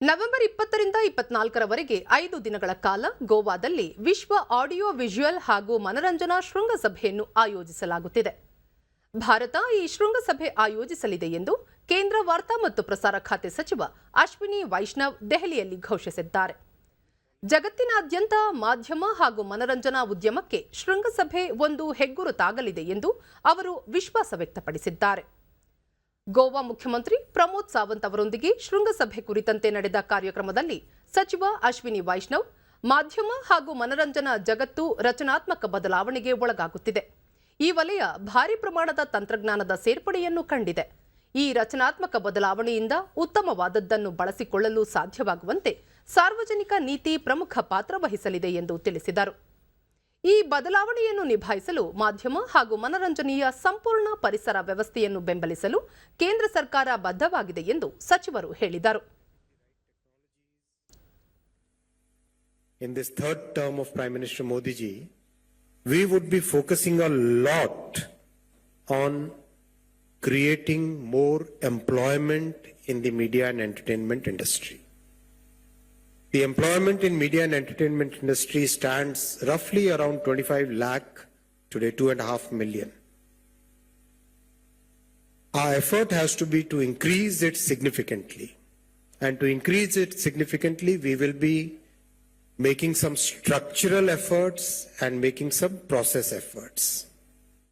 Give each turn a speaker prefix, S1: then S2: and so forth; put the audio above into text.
S1: November ಇಪ್ಪತ್ತರಿಂದ ಇಪ್ಪತ್ನಾಲ್ಕರವರೆಗೆ ಐದು ದಿನಗಳ ಕಾಲ ಗೋವಾದಲ್ಲಿ ವಿಶ್ವ ಆಡಿಯೋ ವಿಜುವಲ್ ಹಾಗೂ ಮನರಂಜನಾ ಶೃಂಗಸಭೆಯನ್ನು ಆಯೋಜಿಸಲಾಗುತ್ತಿದೆ. ಭಾರತ ಈ ಶೃಂಗಸಭೆ ಆಯೋಜಿಸಲಿದೆ ಎಂದು ಕೇಂದ್ರ ವಾರ್ತಾ ಮತ್ತು ಪ್ರಸಾರ ಖಾತೆ ಸಚಿವ ಅಶ್ವಿನಿ ವೈಷ್ಣವ್ ದೆಹಲಿಯಲ್ಲಿ ಘೋಷಿಸಿದ್ದಾರೆ. ಜಗತ್ತಿನಾದ್ಯಂತ ಮಾಧ್ಯಮ ಹಾಗೂ ಮನರಂಜನಾ ಉದ್ಯಮಕ್ಕೆ ಶೃಂಗಸಭೆ ಒಂದು ಹೆಗ್ಗುರುತಾಗಲಿದೆ ಎಂದು ಅವರು ವಿಶ್ವಾಸ ವ್ಯಕ್ತಪಡಿಸಿದ್ದಾರೆ. ಗೋವಾ ಮುಖ್ಯಮಂತ್ರಿ ಪ್ರಮೋದ್ ಸಾವಂತ್ ಅವರೊಂದಿಗೆ ಶೃಂಗಸಭೆ ಕುರಿತಂತೆ ನಡೆದ ಕಾರ್ಯಕ್ರಮದಲ್ಲಿ ಸಚಿವ ಅಶ್ವಿನಿ ವೈಷ್ಣವ್, ಮಾಧ್ಯಮ ಹಾಗೂ ಮನರಂಜನಾ ಜಗತ್ತು ರಚನಾತ್ಮಕ ಬದಲಾವಣೆಗೆ ಒಳಗಾಗುತ್ತಿದೆ. ಈ ವಲಯ ಭಾರಿ ಪ್ರಮಾಣದ ತಂತ್ರಜ್ಞಾನದ ಸೇರ್ಪಡೆಯನ್ನು ಕಂಡಿದೆ. ಈ ರಚನಾತ್ಮಕ ಬದಲಾವಣೆಯಿಂದ ಉತ್ತಮವಾದದ್ದನ್ನು ಬಳಸಿಕೊಳ್ಳಲು ಸಾಧ್ಯವಾಗುವಂತೆ ಸಾರ್ವಜನಿಕ ನೀತಿ ಪ್ರಮುಖ ಪಾತ್ರ ವಹಿಸಲಿದೆ ಎಂದು ತಿಳಿಸಿದರು. ಈ ಬದಲಾವಣೆಯನ್ನು ನಿಭಾಯಿಸಲು ಮಾಧ್ಯಮ ಹಾಗೂ ಮನರಂಜನೆಯ ಸಂಪೂರ್ಣ ಪರಿಸರ ವ್ಯವಸ್ಥೆಯನ್ನು ಬೆಂಬಲಿಸಲು ಕೇಂದ್ರ ಸರ್ಕಾರ ಬದ್ಧವಾಗಿದೆ ಎಂದು ಸಚಿವರು ಹೇಳಿದರು
S2: in this third term of Prime Minister Modi ji, we would be focusing a lot on creating more employment in the media and entertainment industry. The employment in media and entertainment industry stands roughly around 25 lakh, today two and a half million. Our effort has to be to increase it significantly. And to increase it significantly, we will be making some structural efforts and making some process efforts.